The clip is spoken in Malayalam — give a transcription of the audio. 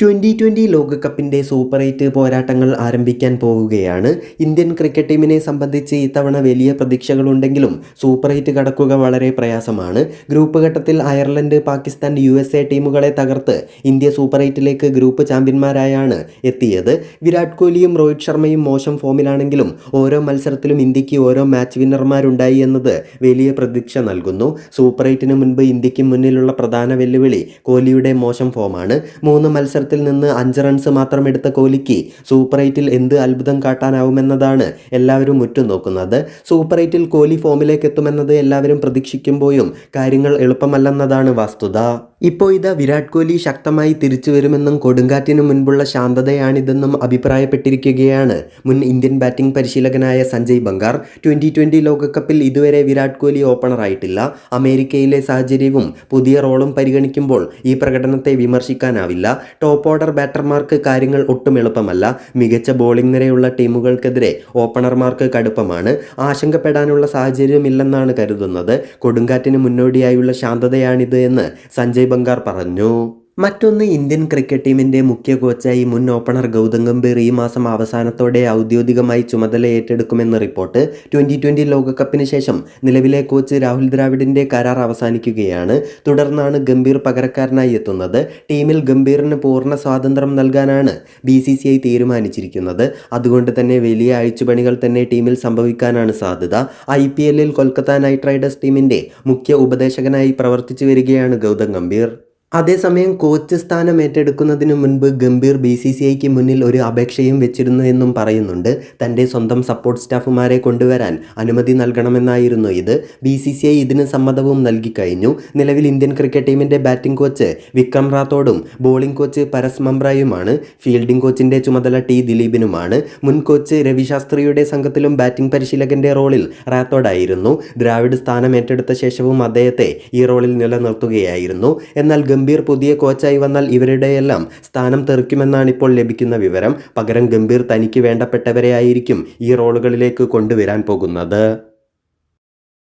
ട്വന്റി ട്വന്റി ലോകകപ്പിന്റെ സൂപ്പർ എയ്റ്റ് പോരാട്ടങ്ങൾ ആരംഭിക്കാൻ പോവുകയാണ് ഇന്ത്യൻ ക്രിക്കറ്റ് ടീമിനെ സംബന്ധിച്ച് ഇത്തവണ വലിയ പ്രതീക്ഷകളുണ്ടെങ്കിലും സൂപ്പർ എയ്റ്റ് കടക്കുക വളരെ പ്രയാസമാണ്. ഗ്രൂപ്പ് ഘട്ടത്തിൽ അയർലൻഡ് പാകിസ്ഥാൻ യു ടീമുകളെ തകർത്ത് ഇന്ത്യ സൂപ്പർ എയ്റ്റിലേക്ക് ഗ്രൂപ്പ് ചാമ്പ്യന്മാരായാണ് എത്തിയത്. വിരാട് കോഹ്ലിയും രോഹിത് ശർമ്മയും മോശം ഫോമിലാണെങ്കിലും ഓരോ മത്സരത്തിലും ഇന്ത്യയ്ക്ക് ഓരോ മാച്ച് വിന്നർമാരുണ്ടായി എന്നത് വലിയ പ്രതീക്ഷ നൽകുന്നു. സൂപ്പർ എയ്റ്റിന് മുൻപ് ഇന്ത്യയ്ക്ക് മുന്നിലുള്ള പ്രധാന വെല്ലുവിളി കോഹ്ലിയുടെ മോശം ഫോമാണ്. മൂന്ന് മത്സരത്തിൽ നിന്ന് അഞ്ച് റൺസ് മാത്രം എടുത്ത കോഹ്ലിക്ക് സൂപ്പർ എയ്റ്റിൽ എന്ത് അത്ഭുതം കാട്ടാനാവുമെന്നതാണ് എല്ലാവരും ഉറ്റുനോക്കുന്നത്. സൂപ്പർ എയ്റ്റിൽ കോഹ്ലി ഫോമിലേക്ക് എത്തുമെന്നത് എല്ലാവരും പ്രതീക്ഷിക്കുമ്പോഴും കാര്യങ്ങൾ എളുപ്പമല്ലെന്നതാണ് വസ്തുത. ഇപ്പോൾ ഇതാ വിരാട് കോഹ്ലി ശക്തമായി തിരിച്ചു വരുമെന്നും കൊടുങ്കാറ്റിനു മുൻപുള്ള ശാന്തതയാണിതെന്നും അഭിപ്രായപ്പെട്ടിരിക്കുകയാണ് മുൻ ഇന്ത്യൻ ബാറ്റിംഗ് പരിശീലകനായ സഞ്ജയ് ബംഗാർ. ട്വന്റി ട്വന്റി ലോകകപ്പിൽ ഇതുവരെ വിരാട് കോഹ്ലി ഓപ്പണറായിട്ടില്ല അമേരിക്കയിലെ സാഹചര്യവും പുതിയ റോളും പരിഗണിക്കുമ്പോൾ ഈ പ്രകടനത്തെ വിമർശിക്കാനാവില്ല. ടോപ്പ് ഓർഡർ ബാറ്റർമാർക്ക് കാര്യങ്ങൾ ഒട്ടും എളുപ്പമല്ല. മികച്ച ബോളിംഗ് നിരയുള്ള ടീമുകൾക്കെതിരെ ഓപ്പണർമാർക്ക് കടുപ്പമാണ്. ആശങ്കപ്പെടാനുള്ള സാഹചര്യമില്ലെന്നാണ് കരുതുന്നത്. കൊടുങ്കാറ്റിന് മുന്നോടിയായുള്ള ശാന്തതയാണിത് എന്ന് സഞ്ജയ് ബംഗാർ പറഞ്ഞു. മറ്റൊന്ന് ഇന്ത്യൻ ക്രിക്കറ്റ് ടീമിന്റെ മുഖ്യ കോച്ചായി മുൻ ഓപ്പണർ ഗൗതം ഗംഭീർ ഈ മാസം അവസാനത്തോടെ ഔദ്യോഗികമായി ചുമതല ഏറ്റെടുക്കുമെന്ന് റിപ്പോർട്ട് ട്വന്റി ട്വന്റി ലോകകപ്പിന് ശേഷം നിലവിലെ കോച്ച് രാഹുൽ ദ്രാവിഡിന്റെ കരാർ അവസാനിക്കുകയാണ്. തുടർന്നാണ് ഗംഭീർ പകരക്കാരനായി എത്തുന്നത്. ടീമിൽ ഗംഭീറിന് പൂർണ സ്വാതന്ത്ര്യം നൽകാനാണ് ബി സി സി ഐ തീരുമാനിച്ചിരിക്കുന്നത്. അതുകൊണ്ട് തന്നെ വലിയ അഴിച്ചുപണികൾ തന്നെ ടീമിൽ സംഭവിക്കാനാണ് സാധ്യത. ഐ പി എല്ലിൽ കൊൽക്കത്ത നൈറ്റ് റൈഡേഴ്സ് ടീമിന്റെ മുഖ്യ ഉപദേശകനായി പ്രവർത്തിച്ചു വരികയാണ് ഗൗതം ഗംഭീർ. അതേസമയം കോച്ച് സ്ഥാനം ഏറ്റെടുക്കുന്നതിന് മുൻപ് ഗംഭീർ ബി സി സി ഐക്ക് മുന്നിൽ ഒരു അപേക്ഷയും വെച്ചിരുന്നു എന്നും പറയുന്നുണ്ട്. തന്റെ സ്വന്തം സപ്പോർട്ട് സ്റ്റാഫുമാരെ കൊണ്ടുവരാൻ അനുമതി നൽകണമെന്നായിരുന്നു ഇത്. ബി സി സി ഐ ഇതിന് സമ്മതവും നൽകിക്കഴിഞ്ഞു നിലവിൽ ഇന്ത്യൻ ക്രിക്കറ്റ് ടീമിന്റെ ബാറ്റിംഗ് കോച്ച് വിക്രം റാത്തോഡും ബോളിംഗ് കോച്ച് പരസ് മംബ്രയുമാണ്. ഫീൽഡിംഗ് കോച്ചിന്റെ ചുമതല ടി ദിലീപിനുമാണ്. മുൻ കോച്ച് രവിശാസ്ത്രിയുടെ സംഘത്തിലും ബാറ്റിംഗ് പരിശീലകന്റെ റോളിൽ റാത്തോഡായിരുന്നു. ദ്രാവിഡ് സ്ഥാനം ഏറ്റെടുത്ത ശേഷവും അദ്ദേഹത്തെ ഈ റോളിൽ നിലനിർത്തുകയായിരുന്നു. എന്നാൽ ഗംഭീർ പുതിയ കോച്ചായി വന്നാൽ ഇവരുടെയെല്ലാം സ്ഥാനം തെറിക്കുമെന്നാണ് ഇപ്പോൾ ലഭിക്കുന്ന വിവരം. പകരം ഗംഭീർ തനിക്ക് വേണ്ടപ്പെട്ടവരെ ആയിരിക്കും ഈ റോളുകളിലേക്ക് കൊണ്ടുവരാൻ പോകുന്നത്.